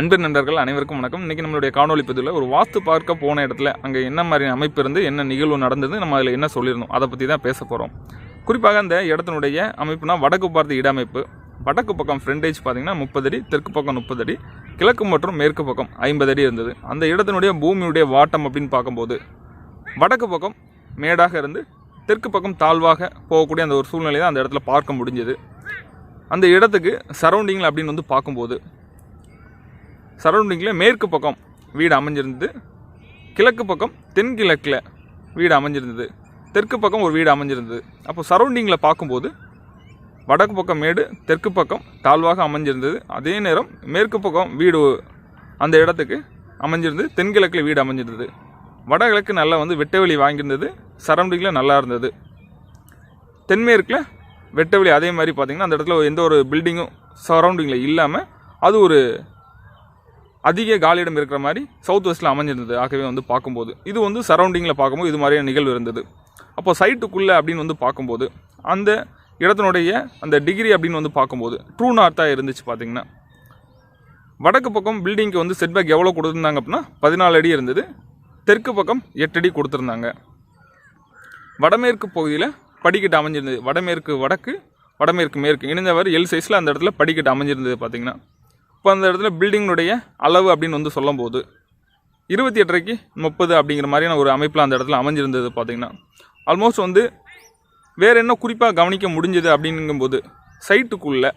அன்பு நண்பர்கள் அனைவருக்கும் வணக்கம். இன்றைக்கி நம்மளுடைய காணொலி பதிவில் ஒரு வாஸ்து பார்க்க போன இடத்துல அங்கே என்ன மாதிரி அமைப்பு இருந்து என்ன நிகழ்வு நடந்தது நம்ம அதில் என்ன சொல்லியிருந்தோம் அதை பற்றி தான் பேச போகிறோம் குறிப்பாக அந்த இடத்தினுடைய அமைப்புனா வடக்கு பார்த்த இட அமைப்பு வடக்கு பக்கம் ஃப்ரண்டேஜ் பார்த்தீங்கன்னா முப்பது அடி தெற்கு பக்கம் முப்பது அடி கிழக்கு மற்றும் மேற்கு பக்கம் ஐம்பது அடி இருந்தது. அந்த இடத்தினுடைய பூமியுடைய வாட்டம் அப்படின்னு பார்க்கும்போது வடக்கு பக்கம் மேடாக இருந்து தெற்கு பக்கம் தாழ்வாக போகக்கூடிய அந்த ஒரு சூழ்நிலை தான் அந்த இடத்துல பார்க்க முடிஞ்சது. அந்த இடத்துக்கு சரௌண்டிங்கில் அப்படின்னு வந்து பார்க்கும்போது சரௌண்டிங்கில் மேற்கு பக்கம் வீடு அமைஞ்சிருந்தது கிழக்கு பக்கம் தென்கிழக்கில் வீடு அமைஞ்சிருந்தது தெற்கு பக்கம் ஒரு வீடு அமைஞ்சிருந்தது. அப்போ சரௌண்டிங்கில் பார்க்கும்போது வடக்கு பக்கம் மேடு தெற்கு பக்கம் தாழ்வாக அமைஞ்சிருந்தது. அதே நேரம் மேற்கு பக்கம் வீடு அந்த இடத்துக்கு அமைஞ்சிருந்தது தென்கிழக்கில் வீடு அமைஞ்சிருந்தது. வடகிழக்கு நல்லா வந்து வெட்டவெளி வாங்கியிருந்தது சரௌண்டிங்கில் நல்லா இருந்தது. தென்மேற்கில் வெட்டவெளி அதே மாதிரி பார்த்திங்கன்னா அந்த இடத்துல எந்த ஒரு பில்டிங்கும் சரௌண்டிங்கில் இல்லாமல் அது ஒரு அதிக காலியிடம் இருக்கிற மாதிரி சவுத் வெஸ்ட்டில் அமைஞ்சிருந்தது. ஆகவே வந்து பார்க்கும்போது இது வந்து சரௌண்டிங்கில் பார்க்கும்போது இது மாதிரியான நிகழ்வு இருந்தது. அப்போ சைட்டுக்குள்ளே அப்படின்னு வந்து பார்க்கும்போது அந்த இடத்தினுடைய அந்த டிகிரி அப்படின்னு வந்து பார்க்கும்போது ட்ரூ நார்த்தாக இருந்துச்சு பார்த்தீங்கன்னா வடக்கு பக்கம் பில்டிங்க்கு வந்து செட்பேக் எவ்வளோ கொடுத்துருந்தாங்க அப்படின்னா பதினாலு அடி இருந்தது. தெற்கு பக்கம் எட்டு அடி கொடுத்துருந்தாங்க. வடமேற்கு பகுதியில் படிக்கட்டு அமைஞ்சிருந்தது. வடமேற்கு வடக்கு வடமேற்கு மேற்கு இணைந்தவர் எல் சைஸில் அந்த இடத்துல படிக்கட்டு அமைஞ்சிருந்தது பார்த்தீங்கன்னா. இப்போ அந்த இடத்துல பில்டிங்கினுடைய அளவு அப்படின்னு வந்து சொல்லும்போது இருபத்தி எட்டரைக்கு முப்பது அப்படிங்கிற மாதிரியான ஒரு அமைப்பில் அந்த இடத்துல அமைஞ்சிருந்தது பார்த்திங்கன்னா ஆல்மோஸ்ட் வந்து வேறு என்ன குறிப்பாக கவனிக்க முடிஞ்சது அப்படிங்கும்போது சைட்டுக்குள்ளே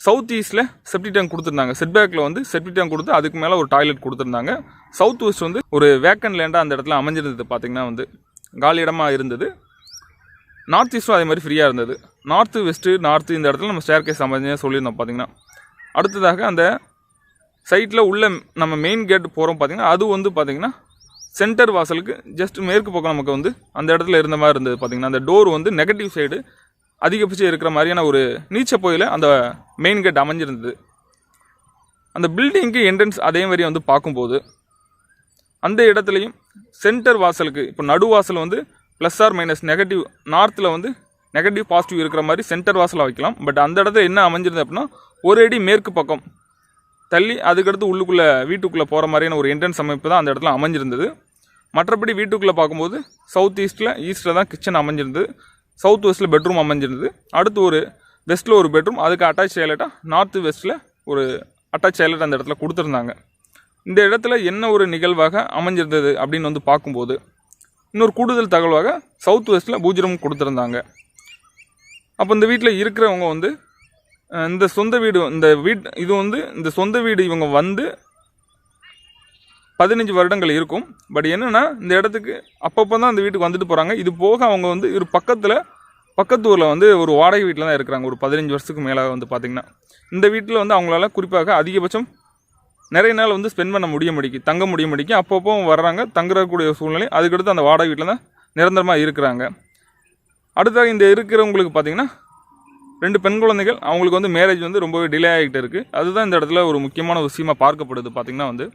சவுத் ஈஸ்ட்டில் செப்டி டேங்க் கொடுத்துருந்தாங்க. செட்பேக்கில் வந்து செப்டி டேங்க் கொடுத்து அதுக்கு மேலே ஒரு டாய்லெட் கொடுத்துருந்தாங்க. சவுத் வெஸ்ட் வந்து ஒரு வேக்கன் லேண்டாக அந்த இடத்துல அமைஞ்சிருந்தது பார்த்திங்கன்னா வந்து காலி இடமாக இருந்தது. நார்த் ஈஸ்ட்டும் அதே மாதிரி ஃப்ரீயாக இருந்தது. நார்த்து வெஸ்ட்டு நார்த்து இந்த இடத்துல நம்ம ஸ்டேர் கேஸ் அமைஞ்சு சொல்லியிருந்தோம் பார்த்தீங்கன்னா அடுத்ததாக அந்த சைட்டில் உள்ள நம்ம மெயின் கேட் போகிறோம் பார்த்தீங்கன்னா அது வந்து பார்த்திங்கன்னா சென்டர் வாசலுக்கு ஜஸ்ட் மேற்கு பக்கம் நமக்கு வந்து அந்த இடத்துல இருந்த மாதிரி இருந்தது பார்த்தீங்கன்னா அந்த டோர் வந்து நெகட்டிவ் சைடு அதிகபட்சம் இருக்கிற மாதிரியான ஒரு நீச்ச போயில் அந்த மெயின் கேட் அமைஞ்சிருந்தது. அந்த பில்டிங்க்கு என்ட்ரன்ஸ் அதே மாதிரி வந்து பார்க்கும்போது அந்த இடத்துலையும் சென்டர் வாசலுக்கு இப்போ நடுவாசல் வந்து ப்ளஸ் ஆர் மைனஸ் நெகட்டிவ் நார்த்தில் வந்து நெகட்டிவ் பாசிட்டிவ் இருக்கிற மாதிரி சென்டர் வாசலாக வைக்கலாம். பட் அந்த இடத்துல என்ன அமைஞ்சிருந்தது அப்படின்னா ஒரு அடி மேற்கு பக்கம் தள்ளி அதுக்கடுத்து உள்ளுக்குள்ளே வீட்டுக்குள்ளே போகிற மாதிரியான ஒரு என்ட்ரன்ஸ் அமைப்பு தான் அந்த இடத்துல அமைஞ்சிருந்தது. மற்றபடி வீட்டுக்குள்ளே பார்க்கும்போது சவுத் ஈஸ்ட்டில் ஈஸ்ட்டில் தான் கிச்சன் அமைஞ்சிருந்தது. சவுத் வெஸ்ட்டில் பெட்ரூம் அமைஞ்சிருந்தது. அடுத்து ஒரு வெஸ்ட்டில் ஒரு பெட்ரூம் அதுக்கு அட்டாச் ஐலட்டாக நார்த்து வெஸ்ட்டில் ஒரு அட்டாச் டைலட் அந்த இடத்துல கொடுத்துருந்தாங்க. இந்த இடத்துல என்ன ஒரு நிகழ்வாக அமைஞ்சிருந்தது அப்படின்னு வந்து பார்க்கும்போது இன்னொரு கூடுதல் தகவலாக சவுத் வெஸ்ட்டில் பூஜ்ஜிரம் கொடுத்துருந்தாங்க. அப்போ இந்த வீட்டில் இருக்கிறவங்க வந்து இந்த சொந்த வீடு இந்த வீட் இது வந்து இந்த சொந்த வீடு இவங்க வந்து பதினஞ்சு வருடங்கள் இருக்கும். பட் என்னென்னா இந்த இடத்துக்கு அப்பப்போ தான் அந்த வீட்டுக்கு வந்துட்டு போகிறாங்க இது போக அவங்க வந்து ஒரு பக்கத்தில் பக்கத்து ஊரில் வந்து ஒரு வாடகை வீட்டில் தான் இருக்கிறாங்க. ஒரு பதினஞ்சு வருஷத்துக்கு மேலே வந்து பார்த்திங்கன்னா இந்த வீட்டில் வந்து அவங்களால குறிப்பாக அதிகபட்சம் நிறைய நாள் வந்து ஸ்பெண்ட் பண்ண முடிய முடிக்கு தங்க முடிய முடிக்கு அப்பப்போ வர்றாங்க தங்குறக்கூடிய சூழ்நிலை அதுக்கடுத்து அந்த வாடகை வீட்டில் தான் நிரந்தரமாக இருக்கிறாங்க. அடுத்ததாக இந்த இருக்கிறவங்களுக்கு பார்த்தீங்கன்னா ரெண்டு பெண் குழந்தைகள் அவங்களுக்கு வந்து மேரேஜ் வந்து ரொம்பவே டிலே ஆகிட்டு இருக்குது அதுதான் இந்த இடத்துல ஒரு முக்கியமான விஷயமாக பார்க்கப்படுது பார்த்திங்கன்னா வந்து.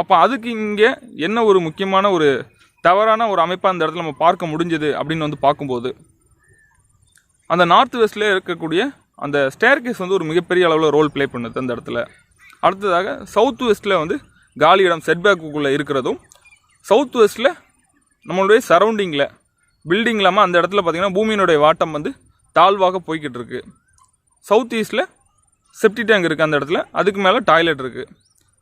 அப்போ அதுக்கு இங்கே என்ன ஒரு முக்கியமான ஒரு தவறான ஒரு அமைப்பாக அந்த இடத்துல நம்ம பார்க்க முடிஞ்சது அப்படின்னு வந்து பார்க்கும்போது அந்த நார்த் வெஸ்ட்லேயே இருக்கக்கூடிய அந்த ஸ்டேர் கேஸ் வந்து ஒரு மிகப்பெரிய அளவில் ரோல் ப்ளே பண்ணுது அந்த இடத்துல. அடுத்ததாக சவுத் வெஸ்ட்டில் வந்து காலி இடம் செட்பேக்குள்ளே இருக்கிறதும் சவுத் வெஸ்ட்டில் நம்மளுடைய சரௌண்டிங்கில் பில்டிங் இல்லாமல் அந்த இடத்துல பார்த்திங்கன்னா பூமியினுடைய வாட்டம் வந்து தாழ்வாக போய்கிட்டு இருக்கு சவுத் ஈஸ்ட்டில் செப்டி டேங்க் இருக்குது அந்த இடத்துல. அதுக்கு மேலே டாய்லெட் இருக்குது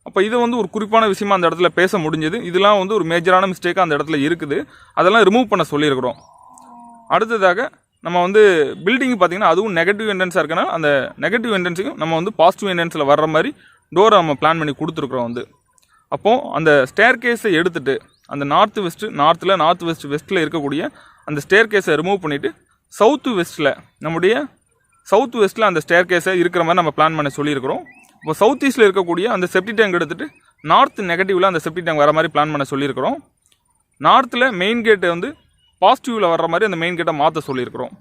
அப்போ இது வந்து ஒரு குறிப்பான விஷயமா அந்த இடத்துல பேச முடிஞ்சது. இதெல்லாம் வந்து ஒரு மேஜரான மிஸ்டேக்காக அந்த இடத்துல இருக்குது. அதெல்லாம் ரிமூவ் பண்ண சொல்லியிருக்கிறோம். அடுத்ததாக நம்ம வந்து பில்டிங் பார்த்தீங்கன்னா அதுவும் நெகட்டிவ் என்ட்ரன்ஸாக இருக்குன்னா அந்த நெகட்டிவ் என்ட்ரன்ஸுக்கும் நம்ம வந்து பாசிட்டிவ் என்ட்ரன்ஸில் வர்ற மாதிரி டோரை நம்ம பிளான் பண்ணி கொடுத்துருக்குறோம் வந்து. அப்போது அந்த ஸ்டேர் கேஸை எடுத்துகிட்டு அந்த நார்த் வெஸ்ட்டு நார்த்தில் நார்த் வெஸ்ட் வெஸ்ட்டில் இருக்கக்கூடிய அந்த ஸ்டேர் கேஸை ரிமூவ் பண்ணிவிட்டு சவுத்து வெஸ்ட்டில் நம்முடைய சவுத் வெஸ்ட்டில் அந்த ஸ்டேர் கேஸை இருக்கிற மாதிரி நம்ம பிளான் பண்ண சொல்லியிருக்கிறோம். இப்போ சவுத் ஈஸ்ட்டில் இருக்கக்கூடிய அந்த செப்டி டேங்க் எடுத்துகிட்டு நார்த் நெகட்டிவில் அந்த செப்டி டேங்க் வர மாதிரி பிளான் பண்ண சொல்லியிருக்கிறோம். நார்த்தில் மெயின் கேட்டை வந்து பாசிட்டிவில் வர்ற மாதிரி அந்த மெயின் கேட்டை மாற்ற சொல்லியிருக்கிறோம்.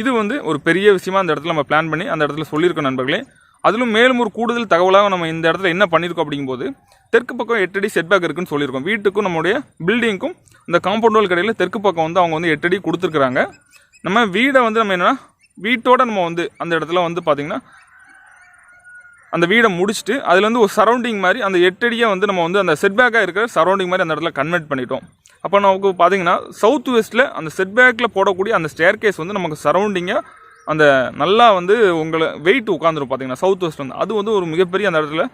இது வந்து ஒரு பெரிய விஷயமா அந்த இடத்துல நம்ம பிளான் பண்ணி அந்த இடத்துல சொல்லியிருக்கோம் நண்பர்களே. அதிலும் மேலும் ஒரு கூடுதல் தகவலாக நம்ம இந்த இடத்துல என்ன பண்ணியிருக்கோம் அப்படிங்கும்போது தெற்கு பக்கம் எட்டு அடி செட்பேக் இருக்குன்னு சொல்லியிருக்கோம். வீட்டுக்கும் நம்மளுடைய பில்டிங்க்கும் இந்த காம்பவுண்ட் வால் கடையில் தெற்கு பக்கம் வந்து அவங்க வந்து எட்டு அடி கொடுத்துருக்குறாங்க. நம்ம வீடை வந்து நம்ம என்னென்னா வீட்டோட நம்ம வந்து அந்த இடத்துல வந்து பார்த்திங்கன்னா அந்த வீடை முடிச்சுட்டு அதுலேருந்து ஒரு சரௌண்டிங் மாதிரி அந்த எட்டடியை வந்து நம்ம வந்து அந்த செட்பேக்காக இருக்கிற சரௌண்டிங் மாதிரி அந்த இடத்துல கன்வெர்ட் பண்ணிட்டோம். அப்போ நமக்கு பார்த்தீங்கன்னா சவுத் வெஸ்ட்டில் அந்த செட்பேக்கில் போடக்கூடிய அந்த ஸ்டேர் கேஸ் வந்து நமக்கு சரௌண்டிங்காக அந்த நல்லா வந்து உங்களை வெயிட் உட்காந்துரும் பார்த்தீங்கன்னா சவுத் வெஸ்ட் வந்து. அது வந்து ஒரு மிகப்பெரிய அந்த இடத்துல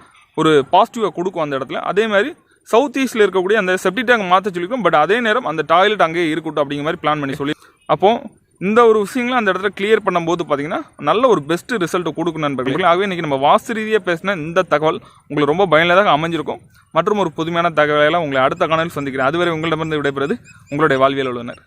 ஒரு பாசிட்டிவாக கொடுக்கும் அந்த இடத்துல. அதே மாதிரி சவுத் ஈஸ்ட்டில் இருக்கக்கூடிய அந்த செப்டி டேங்க் மாற்ற சொல்லிக்கும் பட் அதே நேரம் அந்த டாய்லெட் அங்கேயே இருக்கட்டும் அப்படிங்கிற மாதிரி பிளான் பண்ணி சொல்லி அப்போது இந்த ஒரு விஷயங்களை அந்த இடத்துல கிளியர் பண்ணும்போது பார்த்தீங்கன்னா நல்ல ஒரு பெஸ்ட் ரிசல்ட் கொடுக்கும் நண்பர்கள். ஆகவே இன்றைக்கி நம்ம வாஸ்து ரீதியாக பேசின இந்த தகவல் உங்களுக்கு ரொம்ப பயனுள்ளதாக அமைஞ்சிருக்கும். மற்றும் ஒரு புதுமையான தகவலையெல்லாம் உங்களை அடுத்த காணொலியில் சந்திக்கிறேன். அதுவரை உங்களிடமிருந்து விடைபெறுது உங்களுடைய வாழ்வியல் உள்ளனர்